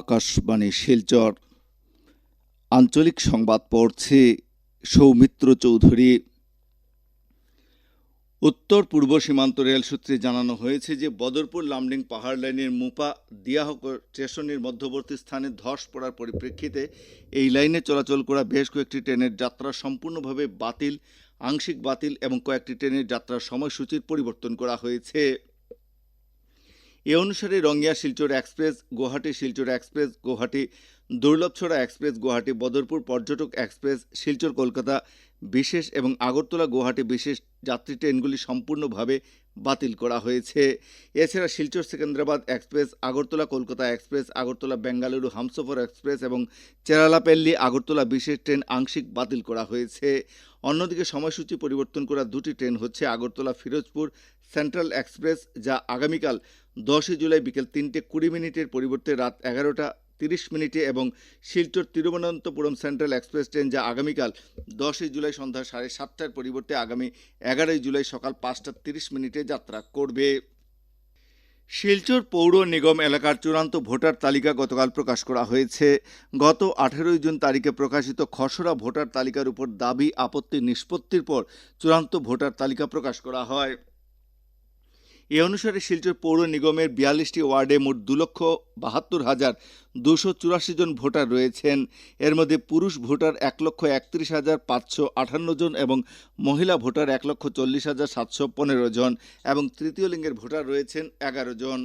আকাশবাণী শিলচর। আঞ্চলিক সংবাদ পড়ছে সৌমিত্র চৌধুরী। উত্তর পূর্ব সীমান্ত রেল সূত্রে জানানো হয়েছে যে, বদরপুর লামডিং পাহাড় লাইনের মুপা দিয়াহক স্টেশনের মধ্যবর্তী স্থানে ধস পড়ার পরিপ্রেক্ষিতে এই লাইনে চলাচল করা বেশ কয়েকটি ট্রেনের যাত্রা সম্পূর্ণভাবে বাতিল, আংশিক বাতিল এবং কয়েকটি ট্রেনের যাত্রার সময়সূচির পরিবর্তন করা হয়েছে। এ অনুসারে Rangiya Silchar express, Guwahati Silchar express, Guwahati Durlavcherra express, Guwahati Badarpur Paryatak express, Silchar Kolkata বিশেষ এবং আগরতলা গুয়াহাটি বিশেষ যাত্রী ট্রেনগুলি সম্পূর্ণভাবে বাতিল করা হয়েছে। এছাড়া Silchar, Secunderabad express, Agartala, Kolkata express, Agartala, Bengaluru, Humsafar express এবং চেরালাপেল্লি, আগরতলা বিশেষ ট্রেন আংশিক বাতিল করা হয়েছে। অন্যদিকে সময়সূচি পরিবর্তন করা দুটি ট্রেন হচ্ছে আগরতলা, ফিরোজপুর, সেন্ট্রাল এক্সপ্রেস, যা আগামীকাল দশই জুলাই বিকেল তিনটে কুড়ি মিনিটের পরিবর্তে রাত এগারোটা তিরিশ মিনিটে এবং Silchar Thiruvananthapuram central express train যা আগামীকাল দশই জুলাই সন্ধ্যা সাড়ে সাতটার পরিবর্তে আগামী এগারোই জুলাই সকাল পাঁচটা তিরিশ মিনিটে যাত্রা করবে। শিলচর পৌর নিগম এলাকার চূড়ান্ত ভোটার তালিকা গতকাল প্রকাশ করা হয়েছে। গত আঠেরোই জুন তারিখে প্রকাশিত খসড়া ভোটার তালিকার উপর দাবি, আপত্তি, নিষ্পত্তির পর চূড়ান্ত ভোটার তালিকা প্রকাশ করা হয়। এ অনুসারে শিলচর পৌর নিগমের বিয়াল্লিশটি ওয়ার্ডে মোট দু লক্ষ বাহাত্তর হাজার দুশো চুরাশি জন ভোটার রয়েছেন। এর মধ্যে পুরুষ ভোটার এক লক্ষ একত্রিশ হাজার পাঁচশো আঠান্ন জন এবং মহিলা ভোটার এক লক্ষ চল্লিশ হাজার সাতশো পনেরো জন এবং তৃতীয় লিঙ্গের ভোটার রয়েছেন এগারো জন।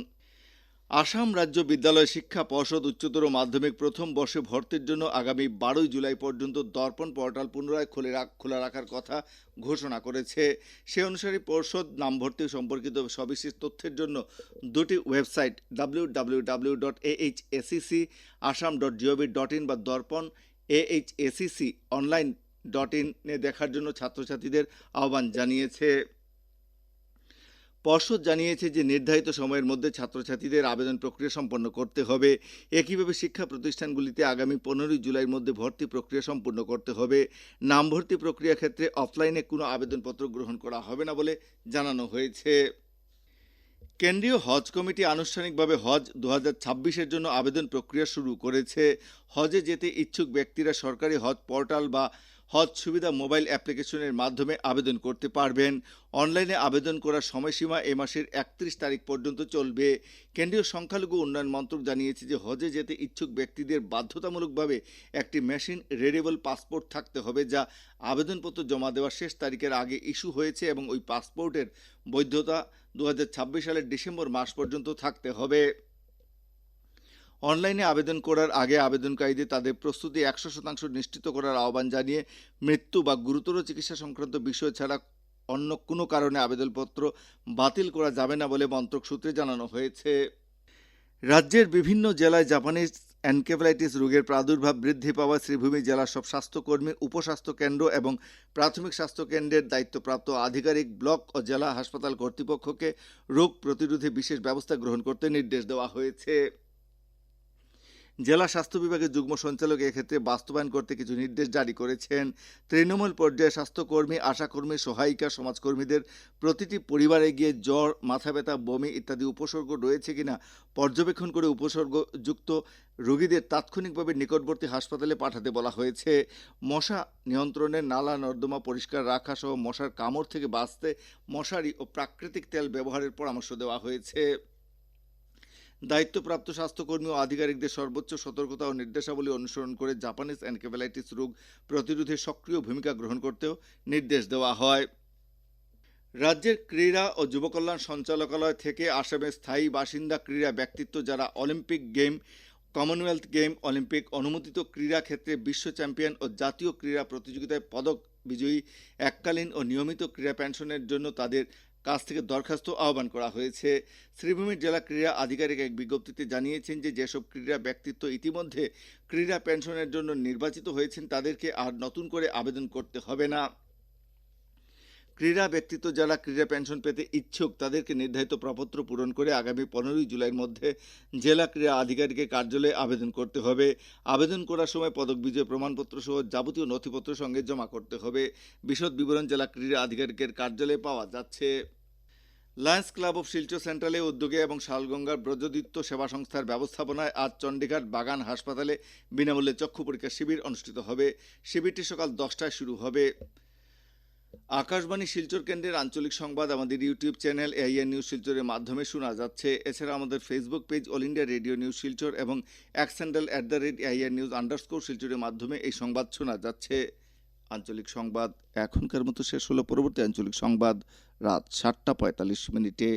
আসাম রাজ্য বিদ্যালয় শিক্ষা পর্ষদ উচ্চতর মাধ্যমিক প্রথম বর্ষে ভর্তির জন্য আগামী বারোই জুলাই পর্যন্ত দর্পণ পোর্টাল পুনরায় খুলে খোলা রাখার কথা ঘোষণা করেছে। সে অনুসারে পর্ষদ নাম ভর্তি সম্পর্কিত সবিশেষ তথ্যের জন্য দুটি website W W W dot H SCC Assam dot GOV dot in বা Darpan H ACC online dot ইনে দেখার জন্য ছাত্রছাত্রীদের আহ্বান জানিয়েছে। পর্ষদ জানিয়েছে যে নির্ধারিত সময়ের মধ্যে ছাত্রছাত্রীদের আবেদন প্রক্রিয়া সম্পন্ন করতে হবে। একইভাবে শিক্ষা প্রতিষ্ঠানগুলিতে আগামী পনেরোই জুলাইয়ের মধ্যে ভর্তি প্রক্রিয়া সম্পূর্ণ করতে হবে। নাম ভর্তি প্রক্রিয়া ক্ষেত্রে অফলাইনে কোনো আবেদনপত্র গ্রহণ করা হবে না বলে জানানো হয়েছে। কেন্দ্রীয় হজ কমিটি আনুষ্ঠানিকভাবে হজ দু হাজার জন্য আবেদন প্রক্রিয়া শুরু করেছে। হজে যেতে ইচ্ছুক ব্যক্তিরা সরকারি হজ পোর্টাল বা হজ সুবিধা মোবাইল অ্যাপ্লিকেশনের মাধ্যমে আবেদন করতে পারবেন। অনলাইনে আবেদন করার সময়সীমা এ মাসের একত্রিশ তারিখ পর্যন্ত চলবে। কেন্দ্রীয় সংখ্যালঘু উন্নয়ন মন্ত্রক জানিয়েছে যে হজে যেতে ইচ্ছুক ব্যক্তিদের বাধ্যতামূলকভাবে একটি মেশিন রেডেবল পাসপোর্ট থাকতে হবে যা আবেদনপত্র জমা দেওয়ার শেষ তারিখের আগে ইস্যু হয়েছে এবং ওই পাসপোর্টের বৈধতা দু হাজার ছাব্বিশ সালের ডিসেম্বর মাস পর্যন্ত থাকতে হবে। অনলাইনে আবেদন করার আগে আবেদনকারীদের তাদের প্রস্তুতি একশো শতাংশ নিশ্চিত করার আহ্বান জানিয়ে মৃত্যু বা গুরুতর চিকিৎসা সংক্রান্ত বিষয় ছাড়া অন্য কোনো কারণে আবেদনপত্র বাতিল করা যাবে না বলে মন্ত্রক সূত্রে জানানো হয়েছে। রাজ্যের বিভিন্ন জেলায় জাপানিজ অ্যানকেফালাইটিস রোগের প্রাদুর্ভাব বৃদ্ধি পাওয়া শ্রীভূমি জেলার সব স্বাস্থ্যকর্মী, উপস্বাস্থ্য কেন্দ্র এবং প্রাথমিক স্বাস্থ্য কেন্দ্রের দায়িত্বপ্রাপ্ত আধিকারিক ব্লক ও জেলা হাসপাতাল কর্তৃপক্ষকে রোগ প্রতিরোধে বিশেষ ব্যবস্থা গ্রহণ করতে নির্দেশ দেওয়া হয়েছে। জেলা স্বাস্থ্য বিভাগের যুগ্ম সঞ্চালক এক্ষেত্রে বাস্তবায়ন করতে কিছু নির্দেশ জারি করেছেন। তৃণমূল পর্যায়ে স্বাস্থ্যকর্মী, আশাকর্মী, সহায়িকা, সমাজকর্মীদের প্রতিটি পরিবারে গিয়ে জ্বর মাথা ব্যথা বমি ইত্যাদি উপসর্গ রয়েছে কিনা, পর্যবেক্ষণ করে উপসর্গযুক্ত রোগীদের তাৎক্ষণিকভাবে নিকটবর্তী হাসপাতালে পাঠাতে বলা হয়েছে। মশা নিয়ন্ত্রণে নালা, নর্দমা পরিষ্কার রাখা সহ মশার কামড় থেকে বাঁচতে মশারি ও প্রাকৃতিক তেল ব্যবহারের পরামর্শ দেওয়া হয়েছে। দায়িত্বপ্রাপ্ত স্বাস্থ্যকর্মী ও আধিকারিকদের সর্বোচ্চ সতর্কতা ও নির্দেশাবলী অনুসরণ করে জাপানিজ এনকেফেলাইটিস রোগ প্রতিরোধে সক্রিয় ভূমিকা গ্রহণ করতেও নির্দেশ দেওয়া হয়। রাজ্যের ক্রীড়া ও যুবকল্যাণ সঞ্চালকালয় থেকে আসামের স্থায়ী বাসিন্দা ক্রীড়া ব্যক্তিত্ব যারা Olympic game, Commonwealth game, Olympic অনুমোদিত ক্রীড়া ক্ষেত্রে বিশ্ব চ্যাম্পিয়ন ও জাতীয় ক্রীড়া প্রতিযোগিতায় পদক বিজয়ী এককালীন ও নিয়মিত ক্রীড়া পেনশনের জন্য তাদের কাছ থেকে দরখাস্ত আহ্বান করা হয়েছে। শ্রীভূমির জেলা ক্রীড়া আধিকারিক এক বিজ্ঞপ্তিতে জানিয়েছেন যে, যেসব ক্রীড়া ব্যক্তিত্ব ইতিমধ্যে ক্রীড়া পেনশনের জন্য নির্বাচিত হয়েছেন, তাদেরকে আর নতুন করে আবেদন করতে হবে না। ক্রীড়া ব্যক্তিত্ব যারা ক্রীড়া পেনশন পেতে ইচ্ছুক, তাদেরকে নির্ধারিত প্রপত্র পূরণ করে আগামী পনেরোই জুলাইয়ের মধ্যে জেলা ক্রীড়া আধিকারিকের কার্যালয়ে আবেদন করতে হবে। আবেদন করার সময় পদক, বিজয় প্রমাণপত্র সহ যাবতীয় নথিপত্র সঙ্গে জমা করতে হবে। বিশদ বিবরণ জেলা ক্রীড়া আধিকারিকের কার্যালয়ে পাওয়া যাচ্ছে। লায়ন্স ক্লাব অফ শিলচর সেন্ট্রালে উদ্যোগে এবং শালগঙ্গার ব্রজদিত্য সেবা সংস্থার ব্যবস্থাপনায় আজ চণ্ডীঘাট বাগান হাসপাতালে বিনামূল্যে চক্ষু পরীক্ষা শিবির অনুষ্ঠিত হবে। শিবিরটি সকাল দশটায় শুরু হবে। আকাশবাণী শিলচর কেন্দ্রের আঞ্চলিক সংবাদ, আমাদের ইউটিউব চ্যানেল এআইএন নিউজ শিলচরের মাধ্যমে শোনা যাচ্ছে। এছাড়া আমাদের Facebook page All India Radio News Silchar এবং X handle at the rate AIR news underscore শিলচরের মাধ্যমে এই সংবাদ শোনা যাচ্ছে। আঞ্চলিক সংবাদ এখনকার মতো শেষ হলো। পরবর্তী আঞ্চলিক সংবাদ রাত সাতটা পঁয়তাল্লিশ মিনিটে।